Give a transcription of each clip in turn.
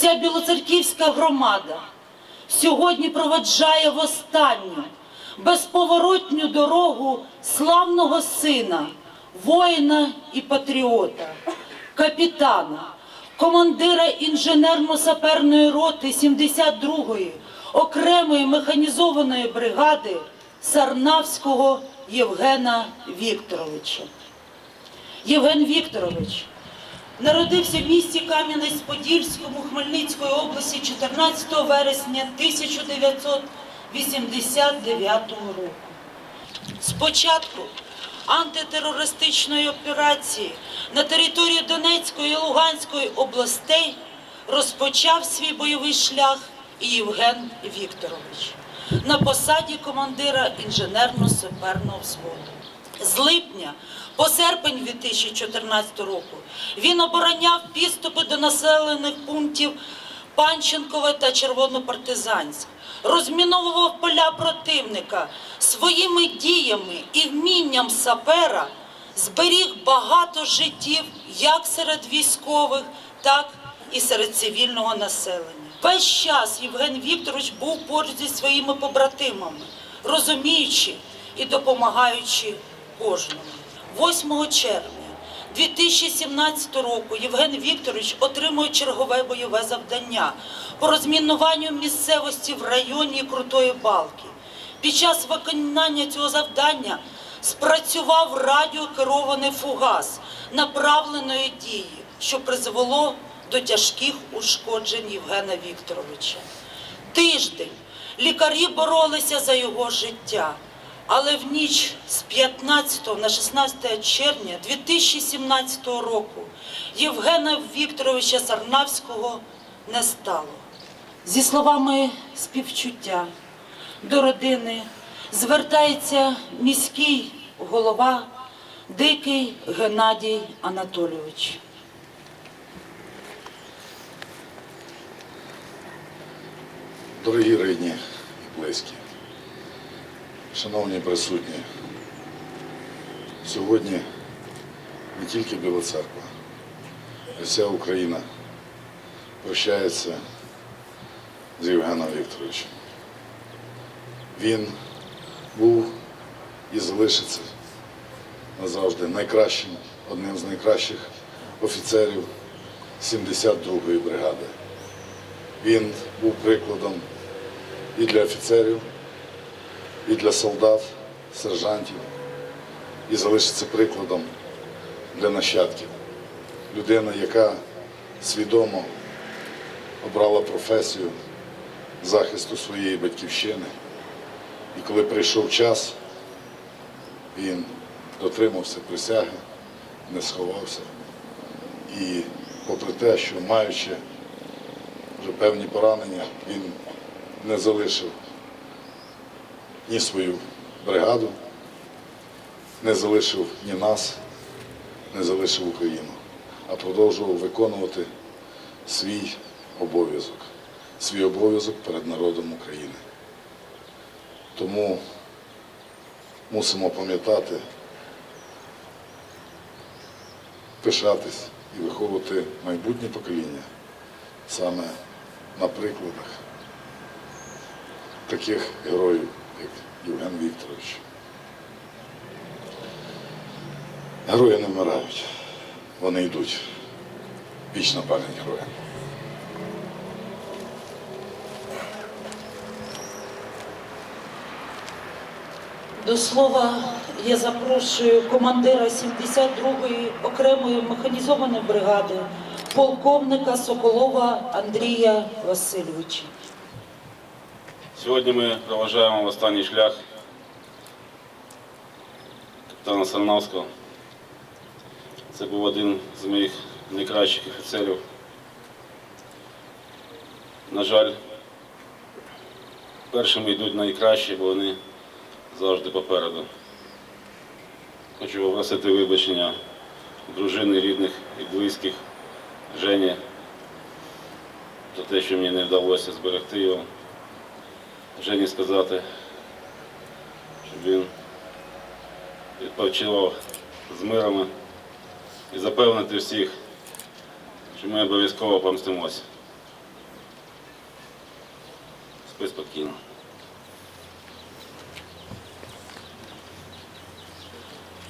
Вся білоцерківська громада сьогодні проведжає в останню безповоротню дорогу славного сина, воїна і патріота, капітана, командира інженерно-саперної роти 72-ї окремої механізованої бригади Сарнавського Євгена Вікторовича. Євген Вікторович Народився в місті Кам'янець-Подільському Хмельницької області 14 вересня 1989 року. Спочатку антитерористичної операції на території Донецької і Луганської областей розпочав свій бойовий шлях і Євген Вікторович на посаді командира інженерно-саперного взводу. З липня по серпень 2014 року він обороняв підступи до населених пунктів Панченкове та Червонопартизанськ, розміновував поля противника своїми діями і вмінням сапера зберіг багато життів як серед військових, так і серед цивільного населення. Весь час Євген Вікторович був поруч зі своїми побратимами, розуміючи і допомагаючи кожному. 8 червня 2017 року Євген Вікторович отримує чергове бойове завдання по розмінуванню місцевості в районі Крутої Балки. Під час виконання цього завдання спрацював радіокерований фугас направленої дії, що призвело до тяжких ушкоджень Євгена Вікторовича. Тиждень лікарі боролися за його життя. Але в ніч з 15 на 16 червня 2017 року Євгена Вікторовича Сарнавського не стало. Зі словами співчуття до родини звертається міський голова Дикий Геннадій Анатолійович. Дорогі рідні близькі, шановні присутні, сьогодні не тільки Біла Церква, а вся Україна прощається з Євгеном Вікторовичем. Він був і залишиться назавжди найкращим, одним з найкращих офіцерів 72-ї бригади. Він був прикладом і для офіцерів, і для солдат, сержантів, і залишиться прикладом для нащадків. Людина, яка свідомо обрала професію захисту своєї батьківщини. І коли прийшов час, він дотримався присяги, не сховався. І попри те, що маючи вже певні поранення, він не залишив ні свою бригаду, не залишив ні нас, не залишив Україну, а продовжував виконувати свій обов'язок, свій обов'язок перед народом України. Тому мусимо пам'ятати, пишатись і виховувати майбутнє покоління саме на прикладах таких героїв, Євген Вікторович. Герої не вмирають, вони йдуть. Вічна пам'ять героям. До слова я запрошую командира 72-ї окремої механізованої бригади, полковника Соколова Андрія Васильовича. Сьогодні ми проважаємо в останній шлях капітана Сарнавського. Це був один з моїх найкращих офіцерів. На жаль, першими йдуть найкращі, бо вони завжди попереду. Хочу попросити вибачення дружини, рідних і близьких Жені за те, що мені не вдалося зберегти його. Жені сказати, щоб він відпочивав з мирами і запевнити всіх, що ми обов'язково помстимося. Спи спокійно.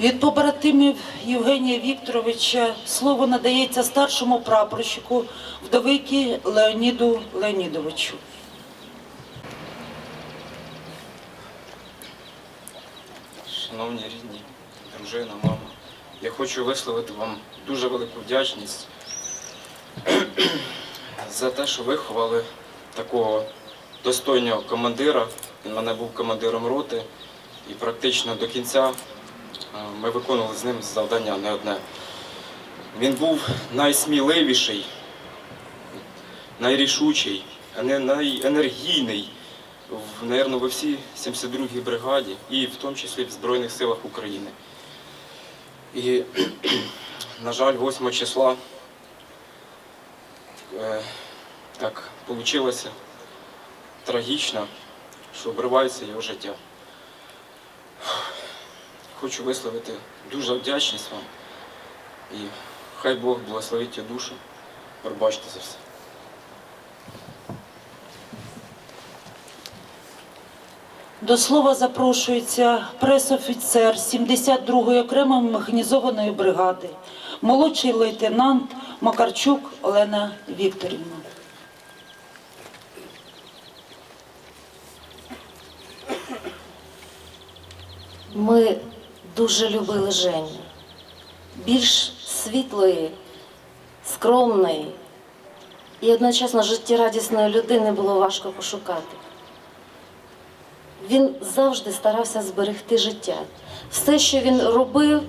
Від побратимів Євгенія Вікторовича слово надається старшому прапорщику вдовики Леоніду Леонідовичу. Шановні рідні, дружина, мама, я хочу висловити вам дуже велику вдячність за те, що виховали такого достойного командира. Він мене був командиром роти, і практично до кінця е, ми виконували з ним завдання не одне. Він був найсміливіший, найрішучий, не- найенергійний в, наверно, во всій 72-й бригаді і в тому числі в Збройних силах України. І, на жаль, 8 числа е, так вийшло трагічно, що обривається його життя. Хочу висловити дуже вдячність вам і хай Бог благословить your душу. Пробачте за все. До слова запрошується пресофіцер 72-ї окремої механізованої бригади, молодший лейтенант Макарчук Олена Вікторівна. Ми дуже любили Женю. Більш світлої, скромної і одночасно життєрадісної людини було важко пошукати. Він завжди старався зберегти життя. Все, що він робив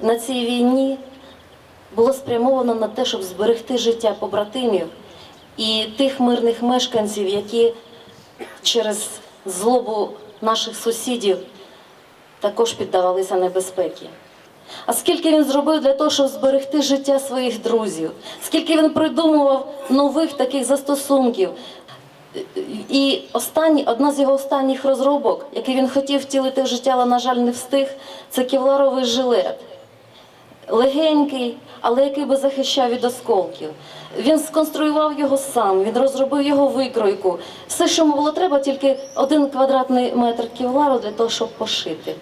на цій війні, було спрямовано на те, щоб зберегти життя побратимів і тих мирних мешканців, які через злобу наших сусідів також піддавалися небезпеки. А скільки він зробив для того, щоб зберегти життя своїх друзів, скільки він придумував нових таких застосунків. І останній, одна з його останніх розробок, який він хотів втілити в життя, але, на жаль, не встиг, це кевларовий жилет. Легенький, але який би захищав від осколків. Він сконструював його сам, він розробив його викройку. Все, що йому було треба, тільки один квадратний метр кевлару для того, щоб пошити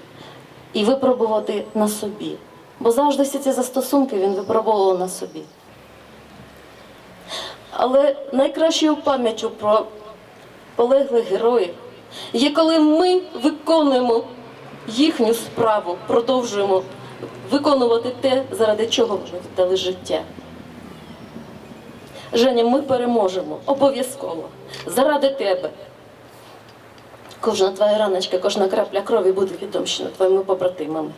і випробувати на собі. Бо завжди всі ці застосунки він випробовував на собі. Але найкращою пам'яттю про полеглих героїв є коли ми виконуємо їхню справу, продовжуємо виконувати те, заради чого вони дали життя. Женя, ми переможемо обов'язково заради тебе. Кожна твоя раночка, кожна крапля крові буде відомщена твоїми побратимами.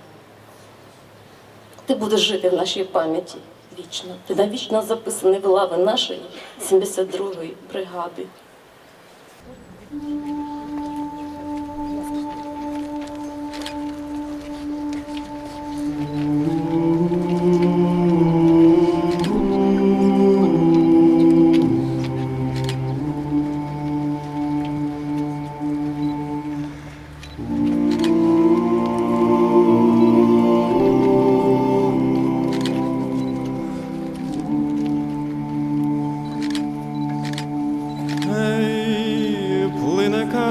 Ти будеш жити в нашій пам'яті вічно. Ти навічно записаний в лави нашої 72-ї бригади.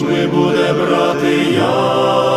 Хто ми буде брати яму?